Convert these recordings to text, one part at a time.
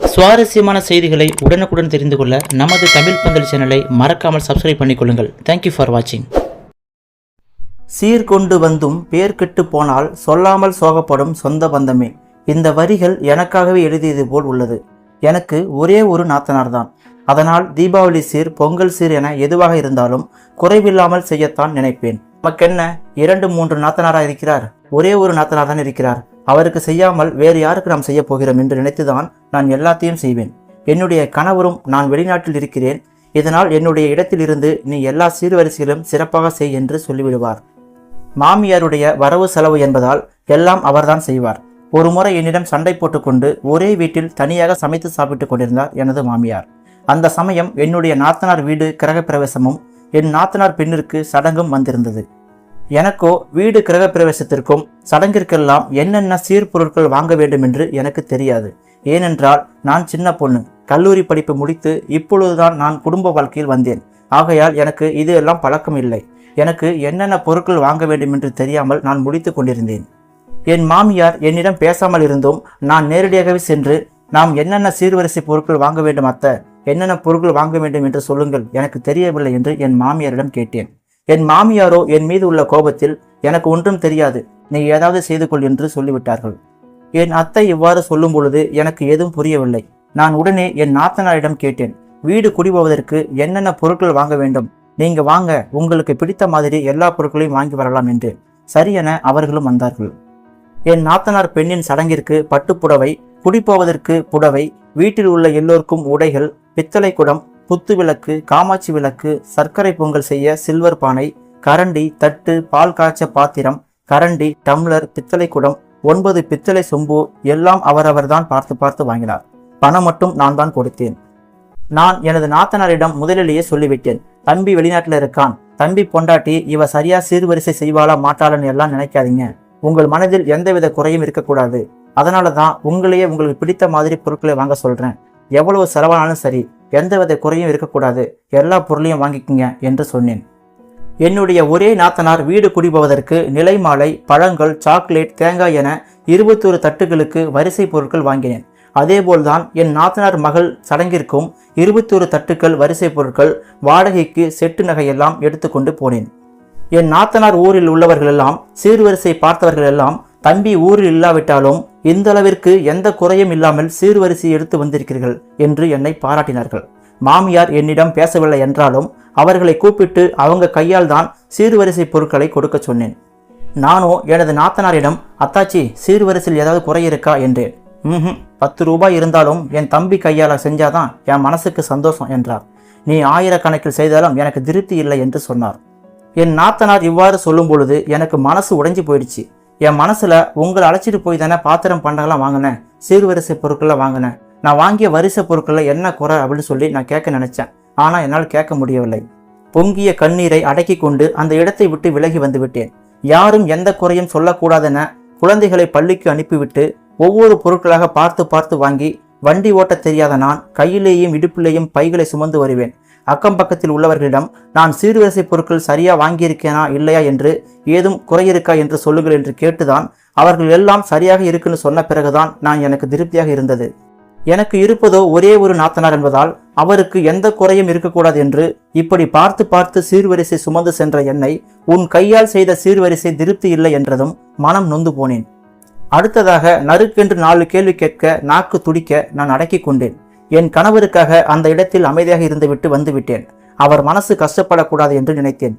சுவாரஸ்யமான செய்திகளை உடனுக்குடன் தெரிந்து கொள்ள நமது தமிழ் பந்தல் சேனலை மறக்காமல் சப்ஸ்கிரைப் பண்ணிக்கொள்ளுங்கள். தேங்க்யூ ஃபார் வாட்சிங் சீர்கொண்டு வந்தும் பேர் கெட்டு போனால் சொல்லாமல் சோகப்படும் சொந்த பந்தமே. இந்த வரிகள் எனக்காகவே எழுதியது போல் உள்ளது. எனக்கு ஒரே ஒரு நாத்தனார் தான். அதனால் தீபாவளி சீர் பொங்கல் சீர் என எதுவாக இருந்தாலும் குறைவில்லாமல் செய்யத்தான் நினைப்பேன். நமக்கென்ன? இரண்டு மூன்று நாத்தனாரா இருக்கிறார்? ஒரே ஒரு நாத்தனார் தான் இருக்கிறார். அவருக்கு செய்யாமல் வேறு யாருக்கு நாம் செய்ய போகிறோம் என்று நினைத்துதான் நான் எல்லாத்தையும் செய்வேன். என்னுடைய கணவரும் நான் வெளிநாட்டில் இருக்கிறேன். இதனால் என்னுடைய இடத்திலிருந்து நீ எல்லா சீர்வரிசைகளும் சிறப்பாக செய் என்று சொல்லிவிடுவார். மாமியாருடைய வரவு செலவு என்பதால் எல்லாம் அவர்தான் செய்வார். ஒரு முறை என்னிடம் சண்டை போட்டுக்கொண்டு ஒரே வீட்டில் தனியாக சமைத்து சாப்பிட்டுக் கொண்டிருந்தார் எனது மாமியார். அந்த சமயம் என்னுடைய நாத்தனார் வீடு கிரகப்பிரவேசமும் என் நாத்தனார் பெண்ணிற்கு சடங்கும் வந்திருந்தது. எனக்கோ வீடு கிரகப்பிரவேசத்திற்கும் சடங்கிற்கெல்லாம் என்னென்ன சீர்பொருட்கள் வாங்க வேண்டும் என்று எனக்கு தெரியாது. ஏனென்றால் நான் சின்ன பொண்ணு. கல்லூரி படிப்பு முடித்து இப்பொழுதுதான் நான் குடும்ப வாழ்க்கையில் வந்தேன். ஆகையால் எனக்கு இது எல்லாம் பழக்கம் இல்லை எனக்கு என்னென்ன பொருட்கள் வாங்க வேண்டும் என்று தெரியாமல் நான் முடித்து கொண்டிருந்தேன். என் மாமியார் என்னிடம் பேசாமல் இருந்தும் நான் நேரடியாகவே சென்று நாம் என்னென்ன சீர்வரிசை பொருட்கள் வாங்க வேண்டும் அத்த? என்னென்ன பொருட்கள் வாங்க வேண்டும் என்று சொல்லுங்கள். எனக்கு தெரியவில்லை என்று என் மாமியாரிடம் கேட்டேன். என் மாமியாரோ என் மீது உள்ள கோபத்தில் எனக்கு ஒன்றும் தெரியாது. நீ ஏதாவது செய்து கொள் என்று சொல்லிவிட்டார்கள். என் அத்தை இவ்வாறு சொல்லும் பொழுது எனக்கு எதுவும் புரியவில்லை. நான் உடனே என் நாத்தனாரிடம் கேட்டேன் வீடு குடிபோவதற்கு என்னென்ன பொருட்கள் வாங்க வேண்டும்? நீங்க வாங்க உங்களுக்கு பிடித்த மாதிரி எல்லா பொருட்களையும் வாங்கி வரலாம் என்று. சரி என அவர்களும் வந்தார்கள். என் நாத்தனார் பெண்ணின் சடங்கிற்கு பட்டுப்புடவை குடிப்போவதற்கு புடவை வீட்டில் உள்ள எல்லோருக்கும் உடைகள் பித்தளை குடம் புத்து விளக்கு காமாட்சி விளக்கு சர்க்கரை பொங்கல் செய்ய சில்வர் பானை கரண்டி தட்டு பால் காய்ச்ச பாத்திரம் கரண்டி டம்ளர் பித்தளை குடம் ஒன்பது பித்தளை சொம்பு எல்லாம் அவரவர்தான் பார்த்து பார்த்து வாங்கினார். பணம் மட்டும் நான் தான் கொடுத்தேன். நான் எனது நாத்தனாரிடம் முதலிலேயே சொல்லிவிட்டேன். தம்பி வெளிநாட்டில் இருக்கான். தம்பி பொண்டாட்டி இவ சரியா சீர்வரிசை செய்வாளா மாட்டாளன்னு எல்லாம் நினைக்காதீங்க. உங்கள் மனதில் எந்தவித குறையும் இருக்கக்கூடாது. அதனால தான் உங்களையே உங்களுக்கு பிடித்த மாதிரி பொருட்களை வாங்க சொல்றேன். எவ்வளவு செலவானாலும் சரி எந்தவித குறையும் இருக்கக்கூடாது. எல்லா பொருளையும் வாங்கிக்கங்க என்று சொன்னேன். என்னுடைய ஒரே நாத்தனார் வீடு குடிபவதற்கு நிலை மாலை பழங்கள் சாக்லேட் தேங்காய் என இருபத்தொரு தட்டுகளுக்கு வரிசை பொருட்கள் வாங்கினேன். அதேபோல்தான் என் நாத்தனார் மகள் சடங்கிற்கும் இருபத்தொரு தட்டுக்கள் வரிசை பொருட்கள் வாடகைக்கு செட்டு நகையெல்லாம் எடுத்துக்கொண்டு போனேன். என் நாத்தனார் ஊரில் உள்ளவர்களெல்லாம் சீர்வரிசை பார்த்தவர்களெல்லாம் தம்பி ஊரில் இல்லாவிட்டாலும் இந்த அளவிற்கு எந்த குறையும் இல்லாமல் சீர்வரிசை எடுத்து வந்திருக்கிறீர்கள் என்று என்னை பாராட்டினார்கள். மாமியார் என்னிடம் பேசவில்லை என்றாலும் அவர்களை கூப்பிட்டு அவங்க கையால் தான் சீர்வரிசை பொருட்களை கொடுக்க சொன்னேன். நானோ எனது நாத்தனாரிடம் அத்தாச்சி சீர்வரிசையில் ஏதாவது குறை இருக்கா? என்றேன். ம் பத்து ரூபாய் இருந்தாலும் என் தம்பி கையால் செஞ்சாதான் என் மனசுக்கு சந்தோஷம் என்றார். நீ ஆயிரக்கணக்கில் செய்தாலும் எனக்கு திருப்தி இல்லை என்று சொன்னார். என் நாத்தனார் இவ்வாறு சொல்லும் பொழுது எனக்கு மனசு உடைஞ்சு போயிடுச்சு. என் மனசில் உங்களை அழைச்சிட்டு போய் தானே பாத்திரம் பண்டங்கள்லாம் வாங்கினேன்? சீர்வரிசை பொருட்கள்லாம் வாங்கினேன். நான் வாங்கிய வரிசை பொருட்களில் என்ன குறை அப்படின்னு சொல்லி நான் கேட்க நினச்சேன். ஆனால் என்னால் கேட்க முடியவில்லை. பொங்கிய கண்ணீரை அடக்கி கொண்டு அந்த இடத்தை விட்டு விலகி வந்து விட்டேன். யாரும் எந்த குறையும் சொல்லக்கூடாதென குழந்தைகளை பள்ளிக்கு அனுப்பிவிட்டு ஒவ்வொரு பொருட்களாக பார்த்து பார்த்து வாங்கி வண்டி ஓட்ட தெரியாத நான் கையிலேயும் இடுப்பிலேயும் பைகளை சுமந்து வருவேன். அக்கம் பக்கத்தில் உள்ளவர்களிடம் நான் சீர்வரிசை பொருட்கள் சரியா வாங்கியிருக்கேனா இல்லையா என்று ஏதும் குறையிருக்கா என்று சொல்லுங்கள் என்று கேட்டுதான் அவர்கள் எல்லாம் சரியாக இருக்குன்னு சொன்ன பிறகுதான் நான் எனக்கு திருப்தியாக இருந்தது. எனக்கு இருப்பதோ ஒரே ஒரு நாத்தனார் என்பதால் அவருக்கு எந்த குறையும் இருக்கக்கூடாது என்று இப்படி பார்த்து பார்த்து சீர்வரிசை சுமந்து சென்ற என்னை உன் கையால் செய்த சீர்வரிசை திருப்தி இல்லை என்றதும் மனம் நொந்து போனேன். அடுத்ததாக நறுக்கென்று நாலு கேள்வி கேட்க நாக்கு துடிக்க நான் அடக்கிக் கொண்டேன். என் கணவருக்காக அந்த இடத்தில் அமைதியாக இருந்துவிட்டு வந்துவிட்டேன். அவர் மனசு கஷ்டப்படக்கூடாது என்று நினைத்தேன்.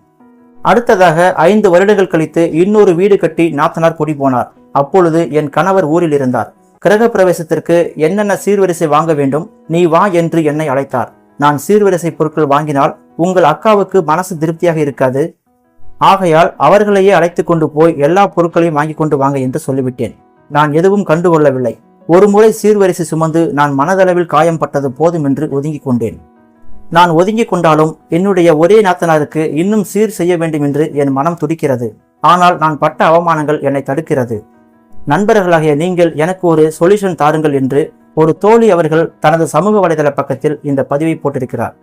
அடுத்ததாக ஐந்து வருடங்கள் கழித்து இன்னொரு வீடு கட்டி நாத்தனார் குடி போனார். அப்பொழுது என் கணவர் ஊரில் இருந்தார். கிரக பிரவேசத்திற்கு என்னென்ன சீர்வரிசை வாங்க வேண்டும் நீ வா என்று என்னை அழைத்தார். நான் சீர்வரிசை பொருட்கள் வாங்கினால் உங்கள் அக்காவுக்கு மனசு திருப்தியாக இருக்காது. ஆகையால் அவர்களையே அழைத்து கொண்டு போய் எல்லா பொருட்களையும் வாங்கி கொண்டு வாங்க என்று சொல்லிவிட்டேன். நான் எதுவும் கண்டுகொள்ளவில்லை. ஒருமுறை சீர்வரிசை சுமந்து நான் மனதளவில் காயம் பட்டது போதும் என்று ஒதுங்கிக் கொண்டேன். நான் ஒதுங்கிக் கொண்டாலும் என்னுடைய ஒரே நாத்தனாருக்கு இன்னும் சீர் செய்ய வேண்டும் என்று என் மனம் துடிக்கிறது. ஆனால் நான் பட்ட அவமானங்கள் என்னை தடுக்கிறது. நண்பர்களாகிய நீங்கள் எனக்கு ஒரு சொல்யூஷன் தாருங்கள் என்று ஒரு தோழி அவர்கள் தனது சமூக வலைதள பக்கத்தில் இந்த பதிவை போட்டிருக்கிறார்.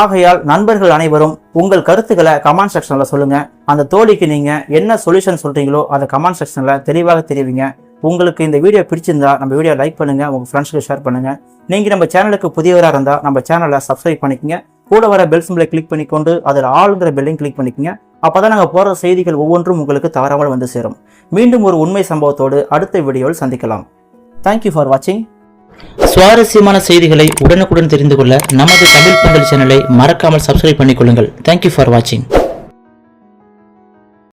ஆகையால் நண்பர்கள் அனைவரும் உங்கள் கருத்துக்களை கமெண்ட் செக்ஷனில் சொல்லுங்க. அந்த தோழிக்கு நீங்க என்ன சொல்யூஷன் சொல்றீங்களோ அதை கமெண்ட் செக்ஷனில் தெளிவாக தெரிவிங்க. உங்களுக்கு இந்த வீடியோ பிடிச்சிருந்தா நம்ம வீடியோ லைக் பண்ணுங்கள் உங்கள் ஃப்ரெண்ட்ஸுக்கு ஷேர் பண்ணுங்கள் நீங்கள் நம்ம சேனலுக்கு புதியவராக இருந்தால் நம்ம சேனலை சப்ஸ்கிரைப் பண்ணிக்கங்க. கூட வர பெல் சிம்பிளை கிளிக் பண்ணிக்கொண்டு அதில் ஆளுங்கிற பெல்லையும் கிளிக் பண்ணிக்கங்க. அப்பதான் நாங்கள் போகிற செய்திகள் ஒவ்வொன்றும் உங்களுக்கு தவறாமல் வந்து சேரும். மீண்டும் ஒரு உண்மை சம்பவத்தோடு அடுத்த வீடியோவில் சந்திக்கலாம். தேங்க்யூ ஃபார் வாட்சிங் சுவாரஸ்யமான செய்திகளை உடனுக்குடன் தெரிந்து கொள்ள நமது தமிழ் பந்தல் சேனலை மறக்காமல் சப்ஸ்கிரைப் பண்ணிக்கொள்ளுங்கள். தேங்க்யூ ஃபார் வாட்சிங்